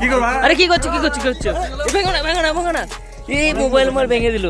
কি করবা? আরে কি করছ কি করছ কি করছ? ভেঙো না ভেঙো না ভেঙো না। এই মোবাইল আমার ভেঙে দিল।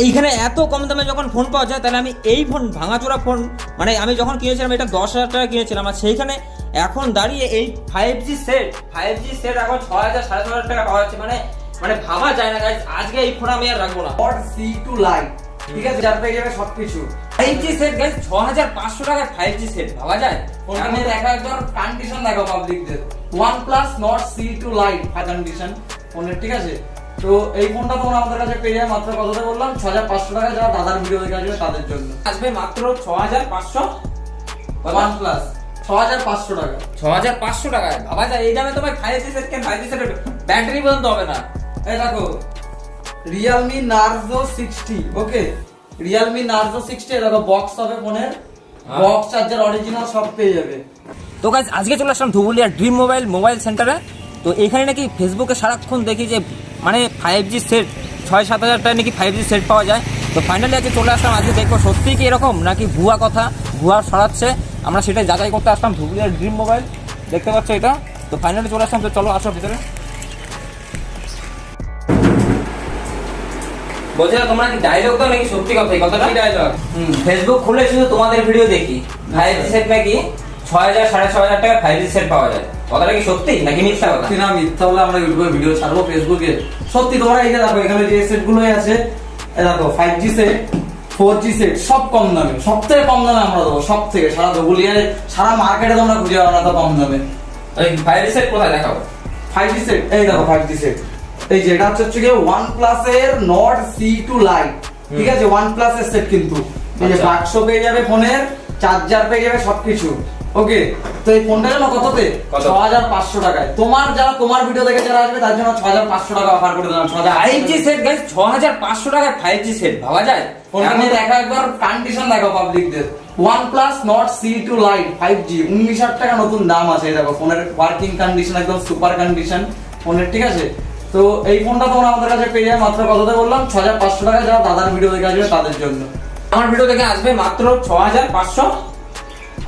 এইখানে এত কম দামে যখন ফোন পাওয়া যায় তাহলে আমি এই ফোন ভাঙাচোরা ফোন মানে আমি যখন কিনেছিলাম এটা দশ হাজার টাকা কিনেছিলাম আর সেইখানে এখন দাঁড়িয়ে এই five G set five G set এখন ছ হাজার সাড়ে ছ হাজার টাকা পাওয়া যাচ্ছে। মানে মানে ভাবা যায় না আজকে এই ফোন আমি আর রাখব না। সি টু লাইট ঠিক আছে? যার পেয়ে যাবে সবকিছু। ফাইভ জি সেট গাইজ ছ হাজার পাঁচশো টাকায় ফাইভ জি সেট ভাবা যায়? আমি দেখা একবার কন্ডিশন দেখো পাবলিকদের one plus Nord CE two lite condition ফোনের ঠিক আছে? তো এই ফোনটা তোমরা আমাদের কাছে পেয়ে যাবে মাত্র কতটা বললাম? ছ হাজার পাঁচশো টাকা যারা দাদার ভিডিও দেখে আসবে তাদের জন্য। আসবে মাত্র ছ হাজার পাঁচশো? ওয়ান প্লাস ছ হাজার পাঁচশো টাকা। ছ হাজার পাঁচশো টাকায় ভাবা যায়? এই দামে তোমার ফাইভ জি সেট কেন? ফাইভ জি সেটের ব্যাটারি পর্যন্ত হবে না। এই দেখো Realme Narzo sixty okay Realme Narzo sixty দেখো বক্স হবে ফোনের। বক্স চার্জার অরিজিনাল সব পেয়ে যাবে। তো গাইজ আজকে চলে আসলাম ধুবুলিয়ার ড্রিম মোবাইল মোবাইল সেন্টারে তো এখানে নাকি ফেসবুকে সারাক্ষণ দেখি যে মানে ফাইভ জি সেট ছয় সাত হাজার টাকায় নাকি ফাইভ জি সেট পাওয়া যায়। তো ফাইনালি আজকে চলে আসলাম আজকে দেখব সত্যি কি এরকম নাকি ভুয়া কথা ভুয়া সরাচ্ছে। আমরা সেটাই যাচাই করতে আসলাম ধুবুলিয়ার ড্রিম মোবাইল দেখতে পাচ্ছ এটা? তো ফাইনালি চলে আসলাম তো চলো আসো ভিতরে। বলছিলাম তোমরা কি ডায়লগ দাও নাকি? সত্যি কথা এই কথাটা? ডায়লগ ফেসবুক খুলে শুধু তোমাদের ভিডিও দেখি। ফাইভ জি সেট নাকি ছয় হাজার সাড়ে ছয় হাজার টাকা ফাইভ জি সেট পাওয়া যায়। কথাটা কি সত্যি নাকি মিথ্যা কথা? না মিথ্যা বলে আমরা ইউটিউবে ভিডিও ছাড়বো ফেসবুকে সত্যি তোমরা এই যে দেখো এখানে যে সেটগুলো আছে দেখো five G set four G set সব কম দামে। সব থেকে কম দামে আমরা দেবো সব থেকে সারা ধুবুলিয়ায় সারা মার্কেটে তোমরা খুঁজে পাবে না তো কম দামে। ফাইভ জি সেট কোথায় দেখাবো? ফাইভ জি সেট এই দেখো ফাইভ জি সেট এই যে এটা হচ্ছে হচ্ছে গিয়ে ওয়ান প্লাস এর নট সি টু লাইট ঠিক আছে? ওয়ান সেট কিন্তু। এই যে আচ্ছা। বাক্স পেয়ে যাবে ফোনের চার্জার পেয়ে যাবে সবকিছু। ওকে তো এই ফোনটা কততে? কত? ছ হাজার পাঁচশো টাকায়। তোমার যারা তোমার ভিডিও দেখে যারা আসবে তার জন্য ছ হাজার পাঁচশো টাকা অফার করে দিলাম। ছ হাজার ফাইভ জি সেট গাইজ ছ হাজার পাঁচশো টাকায় ফাইভ জি সেট ভাবা যায়? ফোনটা নিয়ে দেখা একবার কন্ডিশন দেখো পাবলিকদের one plus Nord CE two lite five G উনিশ হাজার টাকা নতুন দাম আছে। দেখো ফোনের ওয়ার্কিং কন্ডিশন একদম সুপার কন্ডিশন ফোনের ঠিক আছে? তো এই ফোনটা তোমরা আমাদের কাছে পেয়ে যাবে মাত্র কততে বললাম? ছ হাজার পাঁচশো টাকা যারা দাদার ভিডিও দেখে আসবে তাদের জন্য। আমার ভিডিও দেখে আসবে মাত্র ছ হাজার পাঁচশো?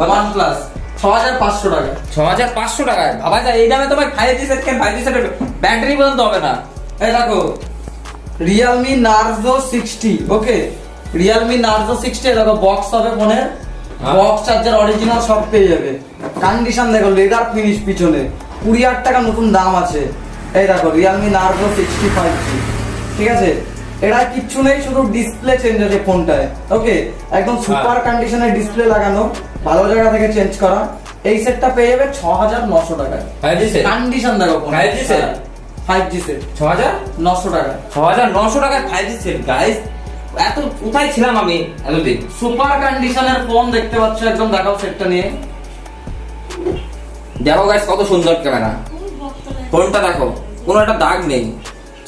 ওয়ান প্লাস ছ হাজার পাঁচশো টাকা। ছ হাজার পাঁচশো টাকায়? ভাবা যায় এই দামে তোমার ফাইভ জি সেট কেন? ফাইভ জি সেটের ব্যাটারি পর্যন্ত হবে না। এই দেখো Realme Narzo sixty okay Realme Narzo sixty দেখো বক্স হবে ফোনের। বক্স চার্জার অরিজিনাল সব পেয়ে যাবে। কন্ডিশন দেখো লেদার ফিনিশ পিছনে। কুড়ি হাজার টাকা নতুন দাম আছে। এই দেখো Realme Narzo sixty five G ঠিক আছে? এটা কিচ্ছু নেই শুধু ডিসপ্লে চেঞ্জ আছে ফোনটায় ওকে একদম সুপার কন্ডিশনের ডিসপ্লে লাগানো ভালো জায়গা থেকে চেঞ্জ করা। এই সেটটা পেয়ে যাবে ছ হাজার নশো টাকায়। কন্ডিশন দেখো 5G ফাইভ জি সেট ছ হাজার নশো টাকা ছ হাজার নশো টাকায় ফাইভ জি সেট গাইজ এত কোথায় ছিলাম আমি এতদিন? সুপার কন্ডিশনের ফোন দেখতে পাচ্ছ একদম দেখাও সেটটা নিয়ে। দেখো গাইজ কত সুন্দর ক্যামেরা ফোনটা দেখো কোনো একটা দাগ নেই।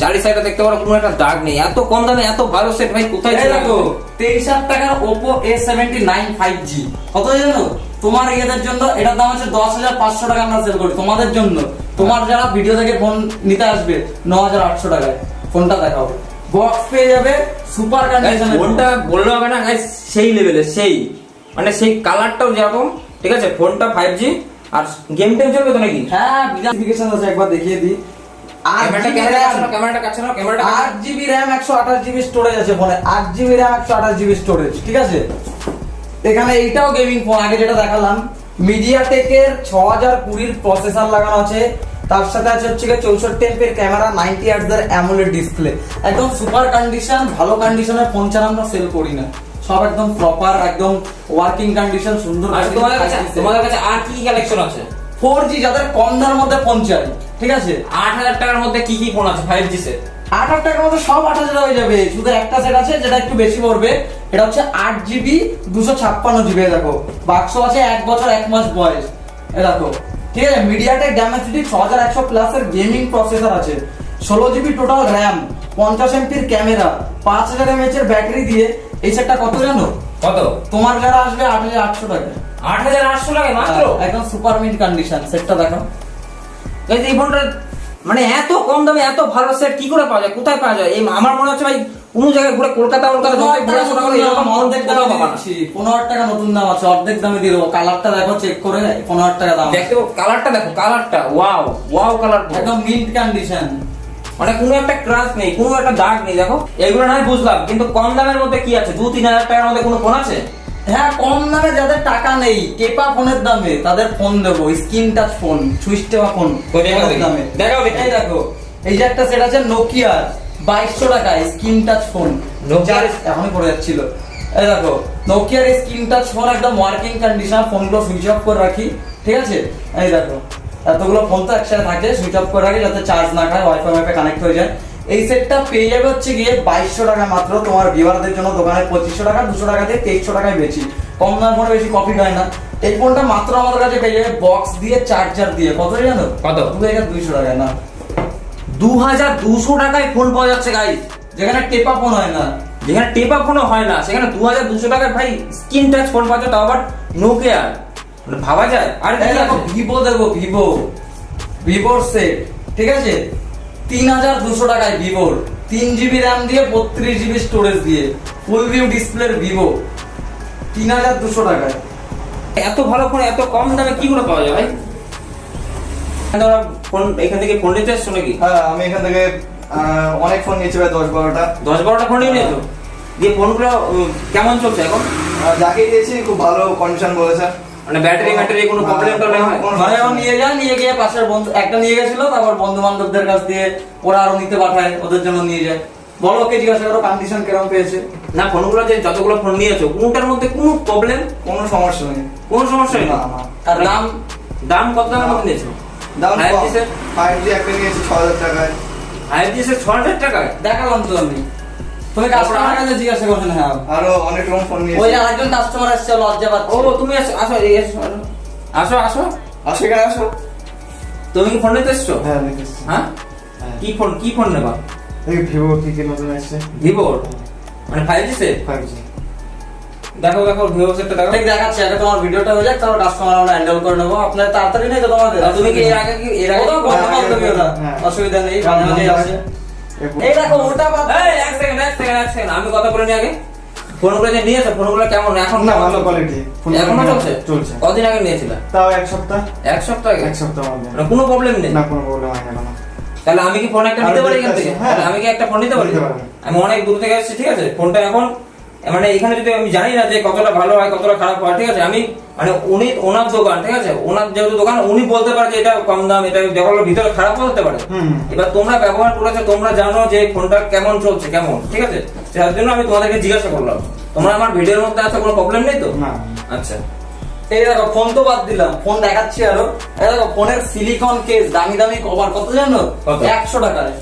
চারি সাইডে দেখতে পারো কোনো একটা দাগ নেই। এত কম দামে এত ভালো সেট ভাই কোথায় ছিল? দেখো তেইশ হাজার টাকার Oppo A seventy nine five G কত জানো? তোমার ইয়েদের জন্য এটার দাম হচ্ছে দশ হাজার পাঁচশো টাকা আমরা সেল করি তোমাদের জন্য। তোমার যারা ভিডিও থেকে ফোন নিতে আসবে ন হাজার আটশো টাকায়। ফোনটা দেখাও। বক্স পেয়ে যাবে সুপার কন্ডিশনের ফোনটা বললে হবে না গাইজ সেই লেভেলের সেই। মানে সেই কালারটাও যেরকম ঠিক আছে? ফোনটা ফাইভ জি আর গেম টেম চলবে তো নাকি? হ্যাঁ বিজাফিকেশন আছে একবার দেখিয়ে দিই। ক্যামেরাটা ক্যামেরা কাছে নাও, ক্যামেরাটা কাছে নাও ক্যামেরাটা আট জিবি র্যাম একশো আঠাশ জিবি স্টোরেজ আছে ফোনে আট জিবি র্যাম একশো আঠাশ জিবি স্টোরেজ ঠিক আছে? এখানে এইটাও গেমিং ফোন আগে যেটা দেখালাম। ছ হাজার কুড়ির প্রসেসর লাগানো আছে। তার সাথে আছে হচ্ছে চৌষট্টি এমপির ক্যামেরা নাইনটি অ্যামোলেড ডিসপ্লে একদম সুপার কন্ডিশন ভালো কন্ডিশনের ফোন ছাড়া আমরা সেল করি না। সব একদম প্রপার একদম ওয়ার্কিং কন্ডিশন সুন্দর আর তোমাদের কাছে তোমাদের কাছে আর কি কালেকশন আছে? ফোর জি যাদের কম দামের মধ্যে ফোন চাই ঠিক আছে? আট হাজার টাকার মধ্যে কি কি ফোন আছে? ফাইভ জি সেট আট হাজার টাকার মধ্যে সব আট হাজার হয়ে যাবে। শুধু একটা সেট আছে যেটা একটু বেশি পড়বে। এটা হচ্ছে আট জিবি দুশো ছাপ্পান্ন জিবি দেখো। বাক্স আছে এক বছর এক মাস বয়স। এ দেখো। ঠিক আছে? মিডিয়াটেক ড্যামেসিটি ছ হাজার একশো প্লাসের গেমিং প্রসেসর আছে। ষোলো জিবি টোটাল র্যাম পঞ্চাশ এমপির ক্যামেরা পাঁচ হাজার এমএচ এর ব্যাটারি দিয়ে এই সেটটা কত জানো? কত? তোমার যারা আসবে আট হাজার আটশো টাকা। আট হাজার আটশো টাকা মাত্র? একদম সুপার মিন্ট কন্ডিশন সেটটা দেখো। এই ফোনটা মানে এত কম দামে এত ভালো সেট কি করে পাওয়া যায়? কোথায় পাওয়া যায়? এই আমার মনে হচ্ছে ভাই কোনো জায়গায় ঘুরে কলকাতা কলকাতা অর্ধেক দামে। পনেরো হাজার টাকা নতুন দাম আছে অর্ধেক দামে দিয়ে দেবো। কালারটা দেখো চেক করে পনেরো হাজার টাকা দাম দেখতে কালারটা দেখো কালারটা ওয়াও ওয়াও কালার একদম মিন্ট কন্ডিশন মানে কোনো একটা ক্রাশ নেই কোনো একটা দাগ নেই দেখো। এগুলো নয় বুঝলাম কিন্তু কম দামের মধ্যে কি আছে? দু তিন হাজার টাকার মধ্যে কোনো ফোন আছে? হ্যাঁ কম দামে যাদের টাকা নেই কেপা ফোনের দামে তাদের ফোন দেবো স্ক্রিন টাচ ফোন সুইচ টেপা ফোন। দামে। দেখাও দেখি। এই দেখো এই যে একটা সেট আছে নোকিয়ার বাইশশো টাকা স্ক্রিন টাচ ফোন Nokia- এখনই পড়ে যাচ্ছিল। এই দেখো নোকিয়ার স্ক্রিন টাচ ফোন একদম ওয়ার্কিং কন্ডিশন ফোনগুলো সুইচ অফ করে রাখি ঠিক আছে? এই দেখো। এতগুলো ফোন তো একসাথে থাকে সুইচ অফ করে রাখি যাতে চার্জ না খায় ওয়াইফাই ওয়াইফাই কানেক্ট হয়ে যায়। এই সেটটা পেয়ে যাবে হচ্ছে গিয়ে বাইশশো টাকা মাত্র তোমার ভিউয়ারদের জন্য দোকানে পঁচিশশো টাকা দুশো টাকা দিয়ে তেইশশো টাকায় বেশি। কম দাম ফোনে বেশি কপি হয় না। এই ফোনটা মাত্র আমাদের কাছে পেয়ে যাবে বক্স দিয়ে চার্জার দিয়ে। কত জানো? কত? দু হাজার দুইশো টাকা না। দু হাজার দুশো টাকায় ফোন পাওয়া যাচ্ছে গাই যেখানে টেপা ফোন হয় না। যেখানে টেপা ফোনও হয় না সেখানে দু হাজার দুশো টাকায় ভাই স্ক্রিন টাচ ফোন পাচ্ছে তাও আবার নোকিয়ার মানে ভাবা যায়। আর এই দেখো ভিভো দেখো ভিভো ভিভোর সেট ঠিক আছে? তিন হাজার দুশো টাকায় ভিভোর তিন জিবি র্যাম দিয়ে বত্রিশ জিবি স্টোরেজ দিয়ে ফুল ভিউ ডিসপ্লের ভিভো তিন হাজার দুশো টাকায়। এত ভালো ফোন এত কম দামে কি করে পাওয়া যায় ভাই? তোমরা ফোন এখান থেকে ফোন নিতে এসছো নাকি? হ্যাঁ আমি এখান থেকে অনেক ফোন নিয়েছি প্রায় দশ বারোটা। দশ বারোটা ফোন নিয়ে নিয়েছো? দিয়ে ফোনগুলো কেমন চলছে এখন? যাকে দিয়েছি খুব ভালো কন্ডিশন বলেছে। মানে ব্যাটারি ম্যাটারি কোনো প্রবলেম টবলেম হয়? মানে নিয়ে যায় নিয়ে গিয়ে পাশের বন্ধু একটা নিয়ে গেছিল তারপর বন্ধু বান্ধবদের কাছ দিয়ে ওরা আরও নিতে পাঠায় ওদের জন্য নিয়ে যায়। বলো ওকে জিজ্ঞাসা করো কন্ডিশন কীরকম পেয়েছে। না ফোনগুলো যে যতগুলো ফোন নিয়েছো কোনটার মধ্যে কোনো প্রবলেম কোনো সমস্যা নেই। কোনো সমস্যা নেই। আর দাম? দাম কত দামের মধ্যে নিয়েছো? দাম ফাইভ জি একটা নিয়েছি ছ হাজার টাকায়। ফাইভ জি সেট ছ হাজার টাকায়? দেখালাম তো আমি। তুমি কাস্টমার কাছে জিজ্ঞাসা করছেন হ্যাঁ। আরও অনেক রকম ফোন ওই আরেকজন কাস্টমার আসছে লজ্জা ও তুমি আসো আসো আসো আসো। আসো আসো। এখানে আসো। তুমি কি ফোন নিতে এসছো? হ্যাঁ হ্যাঁ? হ্যাঁ। কি ফোন কি ফোন নেবা? এই ভিভো কি কি নতুন এসছে ভিভোর মানে ফাইভ জি সেট দেখো দেখো ভিভো সেটটা দেখো। ঠিক দেখাচ্ছে আগে তোমার ভিডিওটা হয়ে যাক তারপর কাস্টমার আমরা হ্যান্ডেল করে নেব। আপনার তাড়াতাড়ি নেই তো তোমাদের। তুমি কি এর আগে কি এর আগে ওটা বন্ধ হ্যাঁ, হ্যাঁ। অসুবিধা নেই এই দেখো ওটা বাদ এই এক সেকেন্ড এক সেকেন্ড এক সেকেন্ড আমি কথা বলে নি আগে। ফোনগুলো যে নিয়েছো ফোনগুলো কেমন? এখন না ভালো কোয়ালিটি এখনও চলছে? চলছে। কদিন আগে নিয়েছিল? তাও এক সপ্তাহ। এক সপ্তাহ এক সপ্তাহ মানে কোনো প্রবলেম নেই? না কোনো প্রবলেম হয় না তাহলে আমি কি ফোন একটা নিতে পারি এখান থেকে? আসি, হ্যাঁ। আমি কি একটা ফোন নিতে পারি? আমি অনেক দূর থেকে আসছি ঠিক আছে? ফোনটা এখন মানে এখানে যদি আমি জানি না যে কতটা ভালো হয় কতটা খারাপ হয় ঠিক আছে? আমি মানে উনি ওনার দোকান ঠিক আছে? ওনার যেহেতু দোকান উনি বলতে পারে যে এটা কম দাম এটা যেগুলো ভিতরে খারাপ হতে পারে। এবার তোমরা ব্যবহার করেছ তোমরা জানো যে ফোনটা কেমন চলছে কেমন ঠিক আছে? যার জন্য আমি তোমাদেরকে জিজ্ঞাসা করলাম। তোমরা আমার ভিডিওর মধ্যে আছে কোনো প্রবলেম নেই তো? না। আচ্ছা। এই দেখো ফোন তো বাদ দিলাম ফোন দেখাচ্ছি আরও। এই দেখো ফোনের সিলিকন কেস দামি দামি কভার কত জানো? একশো টাকায়।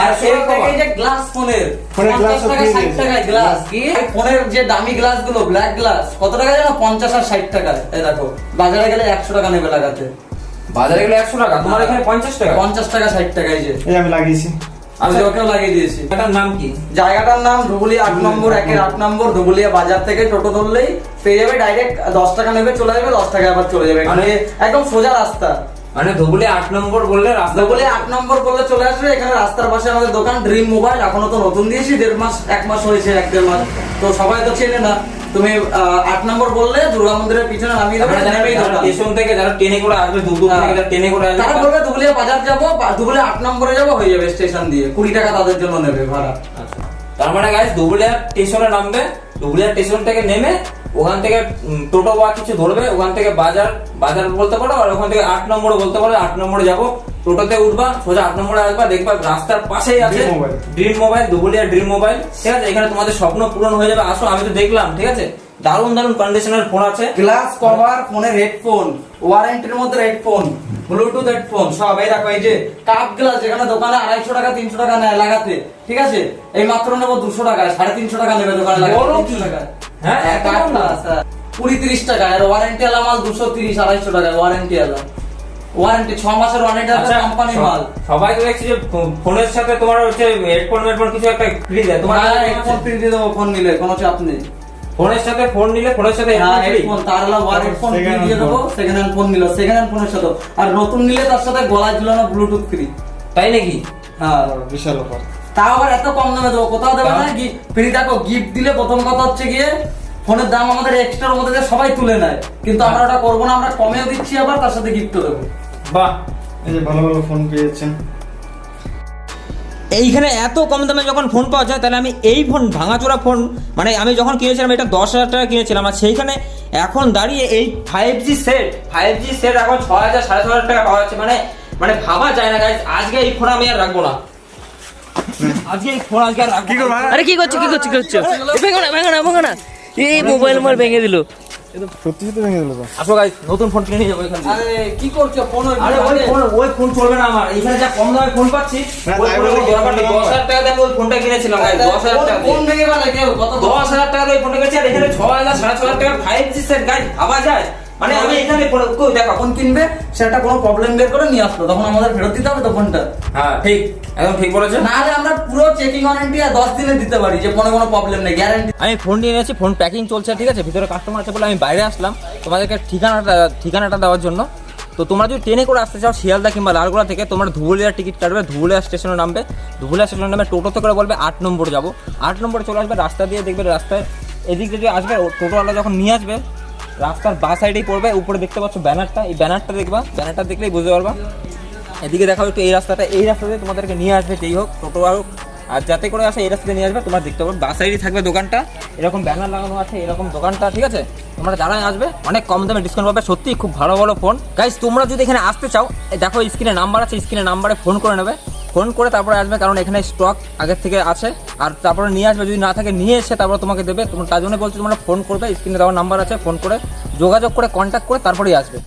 আর এই টাকা থেকে এই যে গ্লাস ফোনের ফোনের পঞ্চাশ glass ও টাকা ষাট টাকায় গ্লাস কি? ফোনের যে দামি গ্লাসগুলো ব্ল্যাক গ্লাস কত টাকা জানো? পঞ্চাশ আর ষাট টাকায়। এই দেখো বাজারে গেলে একশো টাকা নেবে লাগাতে। বাজারে গেলে একশো টাকা? তোমার এখানে পঞ্চাশ টাকা? পঞ্চাশ টাকা ষাট টাকা এই যে। এই আমি লাগিয়েছি। আমি। ওকেও লাগিয়ে দিয়েছি। এটার নাম কি? জায়গাটার নাম ধুবুলিয়া আট নম্বর একের আট নম্বর। ধুবুলিয়া বাজার থেকে টোটো ধরলেই পেয়ে যাবে ডাইরেক্ট দশ টাকা নেবে চলে যাবে দশ টাকা আবার চলে যাবে। মানে একদম সোজা রাস্তা। মানে ধুবুলি আট নম্বর বললে রাস্তা বলে আট নম্বর বললে চলে আসবে। এখানে রাস্তার পাশে আমাদের দোকান ড্রিম মোবাইল। এখনও তো নতুন দিয়েছি দেড় মাস এক মাস হয়েছে এক দেড় মাস। তো সবাই তো চেনে না। তুমি আট নম্বর বললে দুর্গা মন্দিরের পিছনে নামিয়ে দেবে। স্টেশন থেকে যারা ট্রেনে করে আসবে দূর দূর থেকে যারা ট্রেনে করে আসবে তারা বলবে দুবুলিয়া বাজার যাব বা- দুবুলিয়া আট নম্বরে যাব হয়ে যাবে স্টেশন দিয়ে। কুড়ি টাকা তাদের জন্য নেবে ভাড়া। আচ্ছা। তার মানে গাইস দুবুলিয়া স্টেশনে নামবে দুবুলিয়া স্টেশন থেকে নেমে ওখান থেকে টোটো বা কিছু ধরবে ওখান থেকে বাজার বাজার বলতে পারো আর ওখান থেকে আট নম্বরে বলতে পারো আট নম্বরে যাব। টোটোতে উঠবা সোজা আট নম্বরে আসবা দেখবা রাস্তার পাশেই আছে Dream Mobile Dubulia Dream Mobile ঠিক আছে? এখানে তোমাদের স্বপ্ন পূরণ হয়ে যাবে। আসো আমি তো দেখলাম ঠিক আছে? দারুণ দারুণ কন্ডিশনের ফোন আছে। গ্লাস কভার ফোনের হেডফোন ওয়ারেন্টির মধ্যে হেডফোন ব্লুটুথ হেডফোন সব। এই দেখো এই যে কাপ গ্লাস যেখানে দোকানে আড়াইশো টাকা তিনশো টাকা নেয় লাগাতে ঠিক আছে? এই মাত্র নেব দুশো টাকায় সাড়ে তিনশো টাকা নেবে দোকানে লাগাতে বলো 300 কি? টাকায়। হ্যাঁ, হ্যাঁ হ্যাঁ। আর ওয়ারেন্টি আলা মাল দুশো তিরিশ আড়াইশো টাকায় ওয়ারেন্টি আলা ওয়ারেন্টি ছ মাসের ওয়ারেন্টি আছে আচ্ছা, মাল। সবাই তো দেখছি যে ফোনের সাথে তোমার হচ্ছে হেডফোন হেডফোন কিছু একটা ফ্রি দেয়। তোমার তোমার হেডফোন ফ্রি দিয়ে দেবো ফোন নিলে কোনো চাপ নেই। ফোনের সাথে ফোন নিলে ফোনের সাথে হ্যাঁ হেডফোন ফ্রি হেডফোন তার আলা ওয়ার হেডফোন ফ্রি দিয়ে দেবো সেকেন্ড হ্যান্ড ফোন নিল সেকেন্ড হ্যান্ড ফোনের সাথে। আর নতুন নিলে তার সাথে গলায় ঝুলানো ব্লুটুথ ফ্রি তাই নাকি? হ্যাঁ। বিশাল অফার তাও আবার এত কম দামে দেবো? কোথাও দেবে না ফ্রি দেখো গিফট দিলে প্রথম কথা হচ্ছে গিয়ে ফোনের দাম আমাদের এক্সট্রার মধ্যে দিয়ে সবাই তুলে নেয়। কিন্তু আমরা ওটা করব না আমরা কমেও দিচ্ছি আবার তার সাথে গিফটও দেবো। বাহ এই যে ভালো ভালো ফোন পেয়েছেন। এইখানে এত কম দামে যখন ফোন পাওয়া যায় তাহলে আমি এই ফোন ভাঙাচোরা ফোন মানে আমি যখন কিনেছিলাম এটা দশ হাজার টাকা কিনেছিলাম আর সেইখানে এখন দাঁড়িয়ে এই five G set five G set এখন ছ হাজার সাড়ে ছ হাজার টাকা পাওয়া যাচ্ছে। মানে মানে ভাবা যায় না guys, আজকে এই ফোন আমি আর রাখব না। আর আরে কি করছ কি করছ কি করছ? ভেঙো না ভেঙো না ভেঙো না। এই মোবাইল আমার ভেঙে দিল। সত্যি সত্যি ভেঙে দিল আসো গাইস নতুন ফোন কিনে নিয়ে যাব এখান আরে কি করছ ফোন আরে ওই ফোন ওই ফোন চলবে না আমার। এখানে যা কম দামে ফোন পাচ্ছি ওই টাকা দিয়ে ওই ফোনটা কিনেছিলাম দশ হাজার টাকা ফোন ভেঙে গেলে কেউ কত হাজার ওই ফোনটা কিনেছি আর এখানে ছ হাজার সাড়ে ছ হাজার টাকার ফাইভ জি সেট গাইজ ভাবা যায়? মানে আমি এখানে কই দেখো ফোন কিনবে সেটা কোনো প্রবলেম বের করে নিয়ে আসলো তখন আমাদের ফেরত দিতে হবে তো ফোনটা হ্যাঁ ঠিক? একদম ঠিক বলেছেন নাহলে আমরা পুরো চেকিং ওয়ারেন্টি আর দশ দিনে দিতে পারি যে ফোনে কোনো প্রবলেম নেই গ্যারান্টি আমি ফোন নিয়ে এনেছি ফোন প্যাকিং চলছে ঠিক আছে? ভিতরে কাস্টমার আছে বলে আমি বাইরে আসলাম তোমাদেরকে ঠিকানাটা ঠিকানাটা দেওয়ার জন্য। তো তোমরা যদি ট্রেনে করে আসতে চাও শিয়ালদা কিংবা লালগোলা থেকে তোমরা ধুবুলিয়ার টিকিট কাটবে ধুবুলিয়া স্টেশনে নামবে। ধুবুলিয়া স্টেশনে নামে টোটোতে করে বলবে আট নম্বরে যাব। আট নম্বরে চলে আসবে রাস্তা দিয়ে দেখবে রাস্তায় এদিক দিয়ে আসবে টোটোওয়ালা যখন নিয়ে আসবে রাস্তার বা সাইডেই পড়বে, উপরে দেখতে পাচ্ছ ব্যানারটা, এই ব্যানারটা দেখবা, ব্যানারটা দেখলেই বুঝতে পারবা। এদিকে দেখাও একটু এই রাস্তাটা, এই রাস্তা দিয়ে তোমাদেরকে নিয়ে আসবে যেই হোক, টোটো হোক, আর যাতে করে আসে এই রাস্তাতে নিয়ে আসবে, তোমরা দেখতে পাবে বাস সাইডে থাকবে দোকানটা, এরকম ব্যানার লাগানো আছে, এরকম দোকানটা, ঠিক আছে? তোমরা যারাই আসবে, অনেক কম দামে ডিসকাউন্ট পাবে সত্যি খুব ভালো ভালো ফোন গাইজ তোমরা যদি এখানে আসতে চাও দেখো স্ক্রিনে নাম্বার আছে স্ক্রিনে নাম্বারে ফোন করে নেবে। ফোন করে তারপরে আসবে, কারণ এখানে স্টক আগের থেকে আছে। আর তারপরে নিয়ে আসবে, যদি না থাকে নিয়ে এসে তারপরে তোমাকে দেবে। তোমার তার জন্য বলছো, তোমরা ফোন করবে স্ক্রিনে দেওয়ার নাম্বার আছে, ফোন করে যোগাযোগ করে কন্ট্যাক্ট করে তারপরেই আসবে।